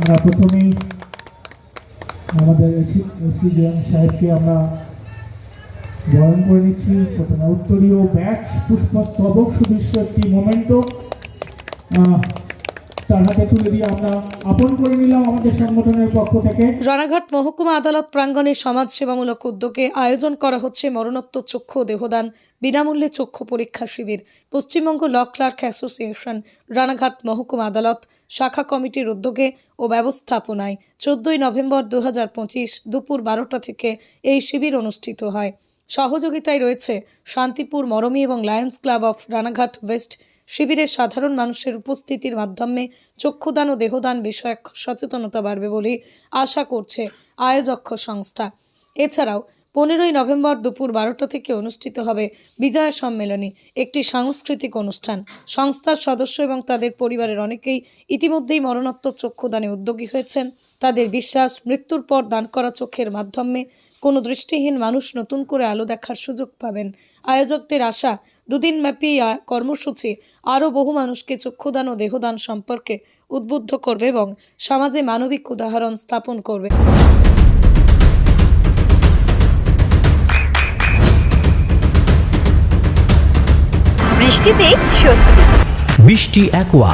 আমরা প্রথমেই আমাদের এসিডিএম সাহেবকে আমরা বরণ করে নিচ্ছি। প্রথমে উত্তরীয় ব্যাচ, পুষ্পস্তবক, সুদৃশ্য একটি মোমেন্টো। রানাঘাট মহকুমা আদালত প্রাঙ্গণে সমাজসেবামূলক উদ্যোগে আয়োজন করা হচ্ছে মরণোত্তর চক্ষু দেহদান, বিনামূল্যে চক্ষু পরীক্ষা শিবির, Paschimbanga law clerk association, Ranaghat মহকুমা আদালত, শাখা কমিটির উদ্যোগে ও ব্যবস্থাপনায় চোদ্দই নভেম্বর দু হাজার পঁচিশ দুপুর বারোটা থেকে এই শিবির অনুষ্ঠিত হয়। সহযোগিতায় রয়েছে শান্তিপুর মরমী এবং lions club of Ranaghat west শিবিরে সাধারণ মানুষের উপস্থিতির মাধ্যমে চক্ষুদান ও দেহদান বিষয়ক সচেতনতা বাড়বে বলে আশা করছে আয়োজক সংস্থা। এছাড়াও, পনেরোই নভেম্বর দুপুর বারোটা থেকে অনুষ্ঠিত হবে বিজয় সম্মেলনী, একটি সাংস্কৃতিক অনুষ্ঠান। সংস্থার সদস্য এবং তাদের পরিবারের অনেকেই ইতিমধ্যেই মরণোত্তর চক্ষুদানে উদ্যোগী হয়েছেন। তাদের বিশ্বাস মৃত্যুর পর দান করা চোখের মাধ্যমে কোনো দৃষ্টিহীন মানুষ নতুন করে আলো দেখার সুযোগ পাবেন। আয়োজকদের আশা দুদিন ব্যাপী কর্মসূচি আরও বহু মানুষকে চক্ষুদান ও দেহদান সম্পর্কে উদ্বুদ্ধ করবে এবং সমাজে মানবিক উদাহরণ স্থাপন করবে। বৃষ্টিতে স্বস্তি। বৃষ্টি অ্যাকোয়া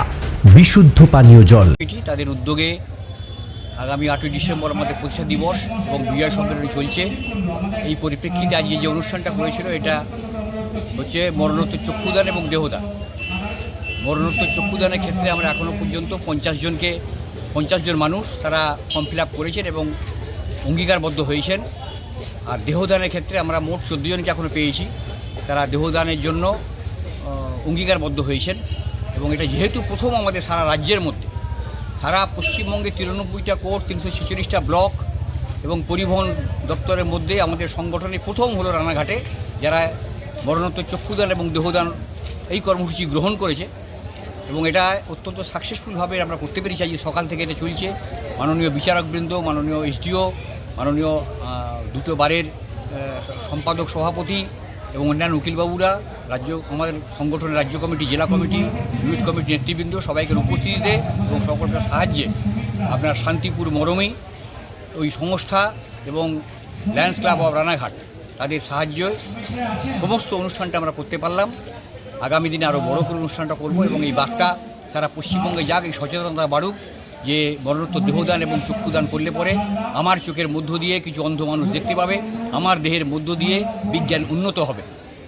বিশুদ্ধ পানীয় জল। তাদের উদ্যোগে আগামী আটই ডিসেম্বর আমাদের প্রতিষ্ঠা দিবস এবং বিজয় সম্মেলনী চলছে। এই পরিপ্রেক্ষিতে আজকে যে অনুষ্ঠানটা করেছিল এটা হচ্ছে মরণোত্তর চক্ষুদান এবং দেহদান। মরণোত্তর চক্ষুদানের ক্ষেত্রে আমরা এখনও পর্যন্ত পঞ্চাশ জনকে, পঞ্চাশ জন মানুষ তারা ফর্ম ফিল করেছেন এবং অঙ্গীকারবদ্ধ হয়েছেন। আর দেহদানের ক্ষেত্রে আমরা মোট চোদ্দ জনকে এখনও পেয়েছি। তারা দেহদানের জন্য অঙ্গীকারবদ্ধ হয়েছেন এবং এটা যেহেতু প্রথম আমাদের সারা রাজ্যের মধ্যে সারা পশ্চিমবঙ্গে তিরানব্বইটা কোর্ট তিনশো ছেচল্লিশটা ব্লক এবং পরিবহন দপ্তরের মধ্যে আমাদের সংগঠনে প্রথম হলো রানাঘাটে, যারা মরণোত্তর চক্ষুদান এবং দেহদান এই কর্মসূচি গ্রহণ করেছে। এবং এটা অত্যন্ত সাকসেসফুলভাবে আমরা করতে পেরেছি আজকে সকাল থেকে এটা চলছে। মাননীয় বিচারকবৃন্দ, মাননীয় এসডিও, মাননীয় দুটো বারের সম্পাদক সভাপতি এবং অন্যান্য উকিলবাবুরা, রাজ্য, আমাদের সংগঠনের রাজ্য কমিটি, জেলা কমিটি, ইউনিট কমিটি নেতৃবৃন্দ সবাইকে উপস্থিতিতে এবং সকলকে সাহায্যে আপনার শান্তিপুর মরমী ওই সংস্থা এবং লায়ন্স ক্লাব অফ রানাঘাট তাদের সাহায্যে, সমস্ত অনুষ্ঠানটা আমরা করতে পারলাম। আগামী দিনে আরও বড় করে অনুষ্ঠানটা করব এবং এই বার্তা সারা পশ্চিমবঙ্গে যাক, এই সচেতনতা বাড়ুক। যে মরণোত্তর দেহদান এবং চক্ষুদান করলে পরে আমার চোখের মধ্য দিয়ে কিছু অন্ধ মানুষ দেখতে পাবে আমার দেহের মধ্য দিয়ে বিজ্ঞান উন্নত হবে।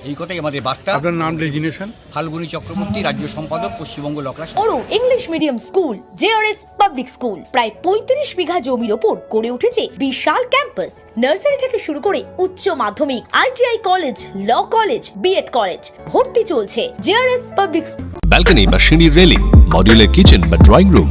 এই কথাই আমাদের বার্তা। আপনার নাম রেজিনেশন? ফাল্গুনী চক্রবর্তী রাজ্য সম্পাদক পশ্চিমবঙ্গ লকলা বড় English medium school JRS public school. প্রায় পঁয়ত্রিশ বিঘা জমির ওপর গড়ে উঠেছে বিশাল ক্যাম্পাস। নার্সারি থেকে শুরু করে উচ্চ মাধ্যমিক ITI college law college BEd college ভর্তি চলছে জেআরএস পাবলিক ব্যালকনি বা সিঁড়ির রেলিং মডিউলার কিচেন বা ড্রয়িং রুম।